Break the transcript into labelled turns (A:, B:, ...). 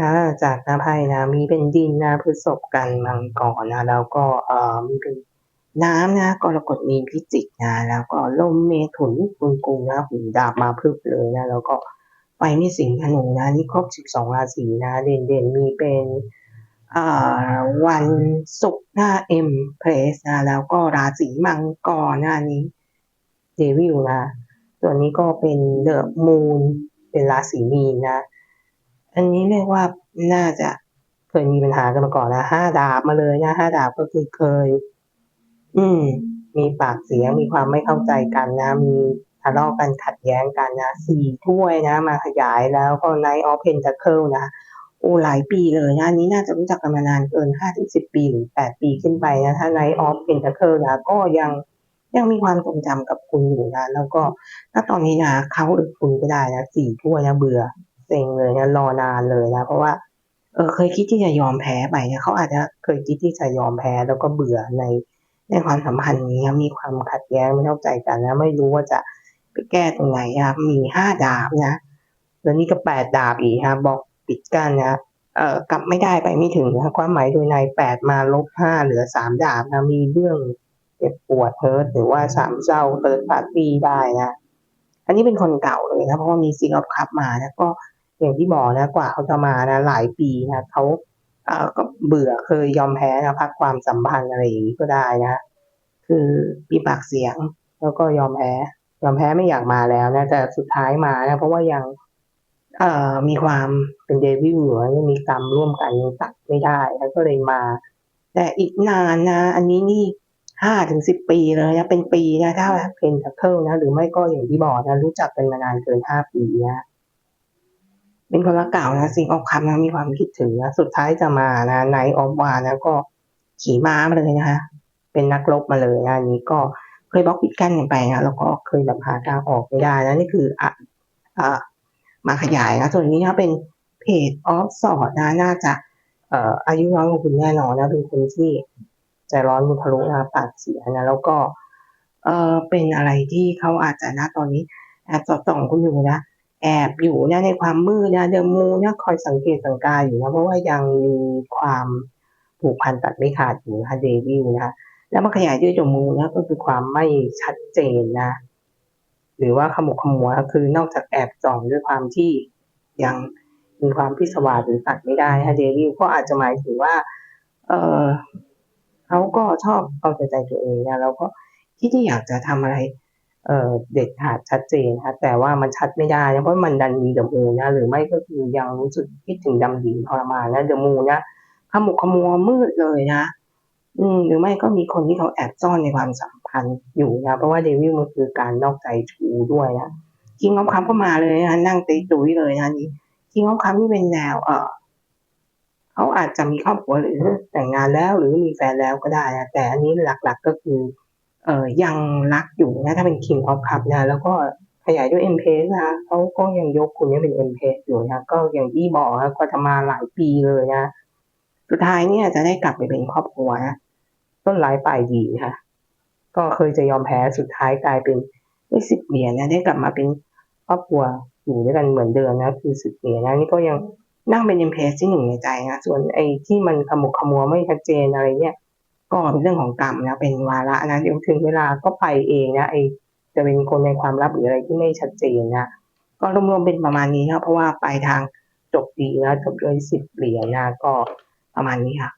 A: อาจากหน้าไพ่นะ มีเป็นดินนะพฤษภกันมังกรนะ แล้วก็เอ่อมีเป็นน้ำนะกรกฎมีนพิจิกนะ แล้วก็ลมเมถุนตุลกุมนะหูดาบมาพรึบเลยนะ แล้วก็ไฟนี่สิงห์ธนูนะนี่ครบ12ราศีนะ เด่นๆมีเป็นอ่าวันศุกร์นะ Empress นะแล้วก็ราศีมังกรนะอันนี้ Devil นะส่วนนี้ก็เป็น The Moon เป็นราศีมีนนะ อันนี้เรียกว่าน่าจะเคยมีปัญหากันมาก่อนนะห้าดาบมาเลยนะห้าดาบก็คือเคย อืม มีปากเสียงมีความไม่เข้าใจกันนะ มีทะเลาะกันขัดแย้งกันนะสี่ถ้วยนะ มาขยายแล้วก็ Knight of Pentacle นะโอ้หลายปีเลยนะนี้น่าจะรู้จักกันมานานเกินห้าถึงสิบปีหรือแปดปีขึ้นไปนะถ้า Knight of Pentacle นะก็ยังยังมีความทรงจำกับคุณอยู่นะแล้วก็ ถ้าตอนนี้นะเขาหรือคุณก็ได้นะสี่ถ้วยนะเบื่อ เซ็งเลยนะรอนานเลยนะเพราะว่าเออเคยคิดที่จะยอมแพ้ไปนะเขาอาจจะเคยคิดที่จะยอมแพ้แล้วก็เบื่อในในความสัมพันธ์นี้มีความขัดแย้งไม่เข้าใจกันนะไม่รู้ว่าจะไปแก้ตรงไหนนะมีห้าดาบนะแล้วนี่ก็แปดดาบอีกนะบอกปิดกันนะเอ่อกลับไม่ได้ไปไม่ถึงนะความหมายโดยในแปดมาลบห้าเหลือสามดาบนะมีเรื่องเจ็บปวดเฮิร์ตหรือว่าสามเศร้าเติร์ดปาร์ตี้ได้นะอันนี้เป็นคนเก่าเลยนะเพราะว่ามีซิงออฟคัพมานะก็ อย่างที่บอกนะกว่าเขาจะมานะหลายปีนะเขาเอ่อก็เบื่อเคยยอมแพ้นะพักความสัมพันธ์อะไรอย่างนี้ก็ได้นะคือมีปากเสียงแล้วก็ยอมแพ้ยอมแพ้ไม่อยากมาแล้วนะแต่สุดท้ายมานะเพราะว่ายังเอ่อมีความเป็นเดวิลอยู่นะยังมีกรรมร่วมกันตัดไม่ได้แล้วก็เลยมา แต่อีกนานนะ อันนี้นี่ห้าถึงสิบปีเลยนะเป็นปีนะถ้าเป็นทัคเคิลนะ หรือไม่ก็อย่างที่บอกนะรู้จักกันมานานเกินห้าปีนะ เป็นคนรักเก่านะสิงออกคำนะมีความคิดถึงนะสุดท้ายจะมานะไนออฟวานะก็ขี่ม้ามาเลยนะคะ เป็นนักรบมาเลยนะนนี้ก็เคยบล็อกปิดกั้นกันไปนะแล้วก็เคยแบบหาทางออกไม่ได้นะนี่คืออะอะมาขยายนะส่วนนี้นะเป็นเพจออฟสอดนะน่าจะเอ่ออายุน้อยกว่าคุณแน่นอนนะเป็นคนที่ใจร้อนมุทะลุนะปากเสียนะแล้วก็เออเป็นอะไรที่เขาอาจจะนะตอนนี้แอบสอดส่องคุณอยู่นะ แอบอยู่นะในความมืดนะเดอะมูนะคอยสังเกตสังกาอยู่นะเพราะว่ายังมีความผูกพันตัดไม่ขาดอยู่นะเดวิลนะแล้วมาขยายด้วยเดอะมูกนะก็คือความไม่ชัดเจนนะ หรือว่าขมุกขมัวคือนอกจากแอบส่องด้วยความที่ยังมีความพิศวาสหรือตัดไม่ได้นะเดวิลก็อาจจะหมายถึงว่า เออเขาก็ชอบเอาแต่ใจตัวเองนะแล้วก็ที่ที่อยากจะทำอะไร เด็ดขาดชัดเจนนะแต่ว่ามันชัดไม่ได้เพราะมันดันมีเดอะมูนะหรือไม่ก็คือยังรู้สึกคิดถึงดำหญิงทรมานนะเดอะมูนนะขมุกขมัวมืดเลยนะ อืมหรือไม่ก็มีคนที่เขาแอบซ่อนในความสัมพันธ์อยู่นะ เพราะว่าเดวิลมันคือการนอกใจชูด้วยนะคิงออฟคัมก็มาเลยนะนั่งตีตุ้ยเลยนะนี่คิงออฟคัมนี่เป็นแนวเออเขาอาจจะมีครอบครัวหรือแต่งงานแล้วหรือมีแฟนแล้วก็ได้นะแต่อันนี้หลักๆก็คือ เอ่อยังรักอยู่นะถ้าเป็น King of Cup นะแล้วก็ขยายด้วย M p a c e นะเขาก็ยังยกคุณนี้เป็น M p a c e อยู่นะก็อย่างที่บอกนะก็จะมาหลายปีเลยนะ สุดท้ายเนี่ยจะได้กลับไปเป็นครอบครัวนะต้นร้ายปลายดีนะคะก็เคยจะยอมแพ้สุดท้ายกลายเป็นได้สิบเหรียญนะได้กลับมาเป็นครอบครัวอยู่ด้วยกันเหมือนเดิมนะ คือสิบเหรียญนะนี่ก็ยังนั่งเป็น M p a c e ที่หนึ่งในใจนะส่วนไอ้ที่มันขมุกขมัวไม่ชัดเจนอะไรเนี่ย ก็เป็นเรื่องของกรรมนะเป็นวาระนะเดี๋ยวถึงเวลาก็ไปเองนะไอจะเป็นคนในความลับหรืออะไรที่ไม่ชัดเจนนะก็รวมๆเป็นประมาณนี้นะเพราะว่าปลายทางจบดีนะจบด้วยสิบเหรียญนะก็ประมาณนี้ค่ะ